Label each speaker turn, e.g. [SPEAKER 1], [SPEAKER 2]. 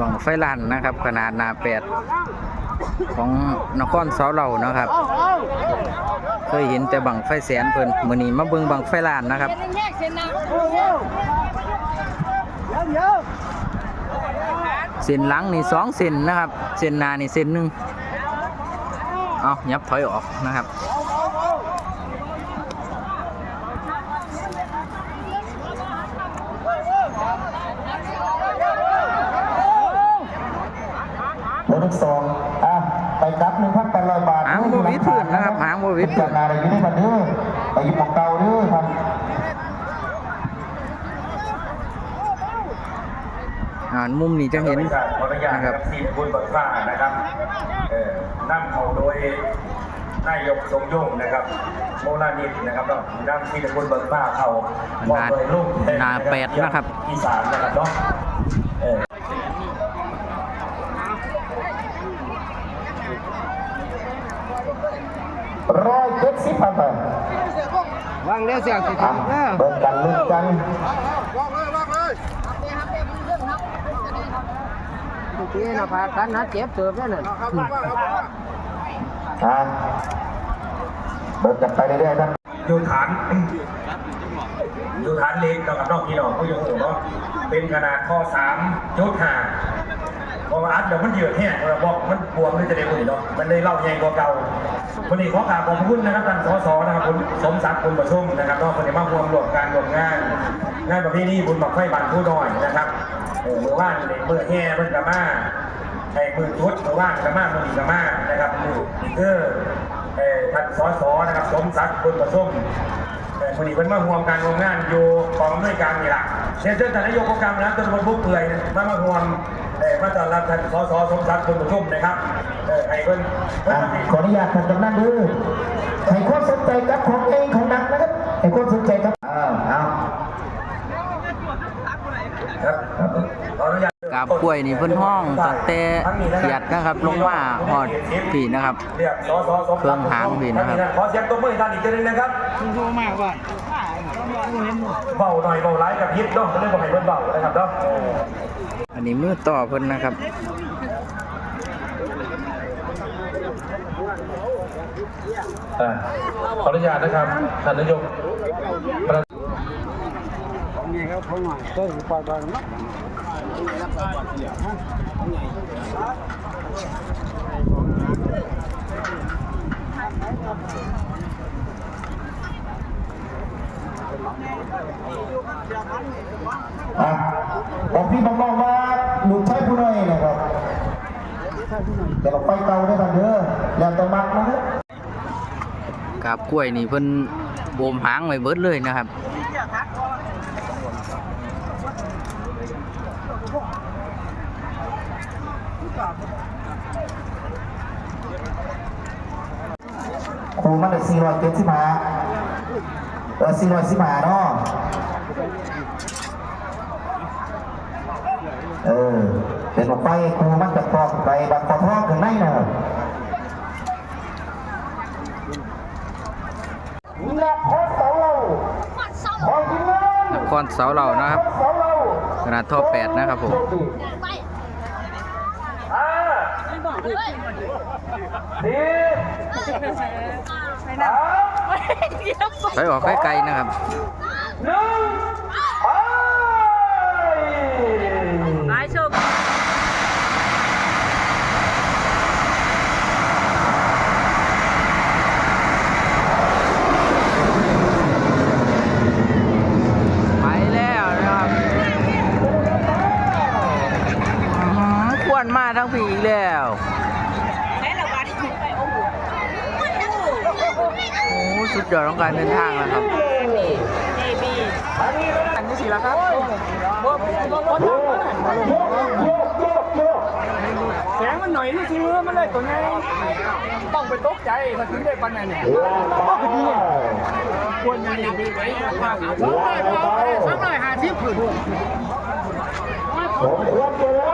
[SPEAKER 1] บังไฟลานนะครับ ขนาดนาแปดของนครเสาเหล่านะครับ เคยเห็นแต่บังไฟแสนเพิ่นมือนี้มาเบิ่งบังไฟลานนะครับ
[SPEAKER 2] เส้นน้
[SPEAKER 1] เส้นหลังนี่สองเส้นนะครับ เส้นหน้านี่เส้นหนึ่งเอายับถอยออกนะครับ
[SPEAKER 3] โอ้ลูก สองอะไปกลับหนึ่งพันแปดร้อยบาท
[SPEAKER 1] หางบ่วิดพื้นนะครับหางบ่วิดพื้
[SPEAKER 3] จั
[SPEAKER 1] น
[SPEAKER 3] ดนาอะไรอยู่ในบันเด้อไปอยู่ของเก่าเด้อครับ
[SPEAKER 1] อ่ามุมนี้จะเห็น
[SPEAKER 4] ขออนุญาต
[SPEAKER 1] นะ
[SPEAKER 4] ค
[SPEAKER 1] ค
[SPEAKER 4] รั
[SPEAKER 1] รั
[SPEAKER 4] บบทีมคุณบังฟ้านะครับเอ่อนั่งเขาโดยนายกสมยงนะครับโมลานิดนะครับแล้วนั่งทีมคุณบังฟ้าเขาบอกโดยลูก
[SPEAKER 1] หน้าแปดนะครับ
[SPEAKER 4] อีสานนะครับเนาะเออ
[SPEAKER 3] ร้อยเจ็ดสิบพันไป
[SPEAKER 5] วางเร็วเสียงสิ
[SPEAKER 3] อะ
[SPEAKER 5] เด้อ
[SPEAKER 3] เบิกกันลุ้นกัน
[SPEAKER 5] เมื่อกี้นะพากันนะเจ็บเติบแล้วนั่น
[SPEAKER 3] อะเบิกกันไปเรื่อยๆนะ
[SPEAKER 4] อยู่ฐานอยู่ฐานเล็กนะครับนอกพี่น้องก็ยังโอ้เนาะเป็นขนาดข้อสามยศห้าเพราะว่าอัดเดี๋ยวมันเยือดแห้งเราบอกมันบวมเลยจะได้คุยเนาะมันเลยเล่าใหญ่กว่าเก่า วันนี้ขอกราบขอบพระคุณนะครับท่านสสนะครับคุณสมศักดิ์คุณประชุมนะครับนอกคนนี้มาร่วมรวมการรวมงาน งานประเพณีบุญบักไฟบานผู้น้อยนะครับเออเมื่อวานเนี่ยเมื่อแห่เมื่อกามาไอ้มือจุดเมื่อวานกามามือกามานะครับมือเกอร์เออท่านสสนะครับสมศักดิ์คุณประชุม คนนี้เป็นมาห่วงการร่วมงานอยู่กองด้วยการนี่แหละเช่นเช่นท่านนายกองค์การนะจนวันบุกเปื่อยมามาห่วงเอ่อมาต้อนรับท่านสสสมศักดิ์คุณประชุมนะครับเอ่อให้เพิ่นเพิ่น
[SPEAKER 3] อะ
[SPEAKER 4] มาติด
[SPEAKER 3] ขออนุญาตท่านกำนันเด้อให้คนสนใจกับของเองของดังนะครับให้คนสนใจครับอ้าวอ้าว
[SPEAKER 4] ครับขออนุญาต
[SPEAKER 1] กาบกล้วยนี่เพิ่นห้องตั้งแต่เขียดนะครับลงมาฮอดปีนะครับ
[SPEAKER 4] เรียกสสสมศักดิ์
[SPEAKER 1] เครื่องหางพี่นะครับ
[SPEAKER 4] ขอเสียงตบมือให้ท่านอีกทีหนึงนะครับ
[SPEAKER 5] โทรมากว่า
[SPEAKER 4] เบาหน่อยเบาร้ายกับพิษเนาะเรื่องของให้เพิ่นเบานะครับเนาะ
[SPEAKER 1] อันนี้มือต่อเพิ่นนะครับ
[SPEAKER 4] อ่าขออนุญาตนะครับท่านนายกประ
[SPEAKER 5] นี่ครับผมว่าเพิ่งปล่อยไปมั้ง
[SPEAKER 3] อะบอกพี่บอกน้องว่าลูกชายผู้น้อยนะครับแต่เราไปเก่าได้ทันเด้อแล้วแต่มักนะครับ
[SPEAKER 1] กาบกล้วยนี่เพิ่นโบมหางไว้เบิดเลยนะครับ
[SPEAKER 3] ครูมันได้สี่ร้อยเจ็ดสิบห้าเออสี่ร้อยสิบห้าเนาะเออเป็นออกไปครูมันจะตอกไปบัตรขอทองข้างในนะครับนักโคเสาเราขอกิน
[SPEAKER 1] ครเสาเหล่านะครับขนาดท่อแปดนะครับผม
[SPEAKER 2] ไปนะเดี๋ยว
[SPEAKER 1] ถอยออกไกลๆนะครับ
[SPEAKER 4] หนึ่งไป
[SPEAKER 2] ไปชม
[SPEAKER 1] ไปแล้วนะครับอื้อหือควรมาทั้งปีอีกแล้ว
[SPEAKER 2] แม่ละวันไปโอ้โห
[SPEAKER 1] โอ้สุดยอดของการเดินทางแล้วครับ
[SPEAKER 2] เอบีอันนี้สิละครับบ่บ่บ่ทำแสงมันหน่อยนี่ซื้อมันเลยตัวไงต้องไปตกใจถ้าถึงได้ปันนั้นเนี่ยควรมีดีไว้มากสองร้อยพอสองร้อยห้าสิบผืน
[SPEAKER 3] ผมควรจะรั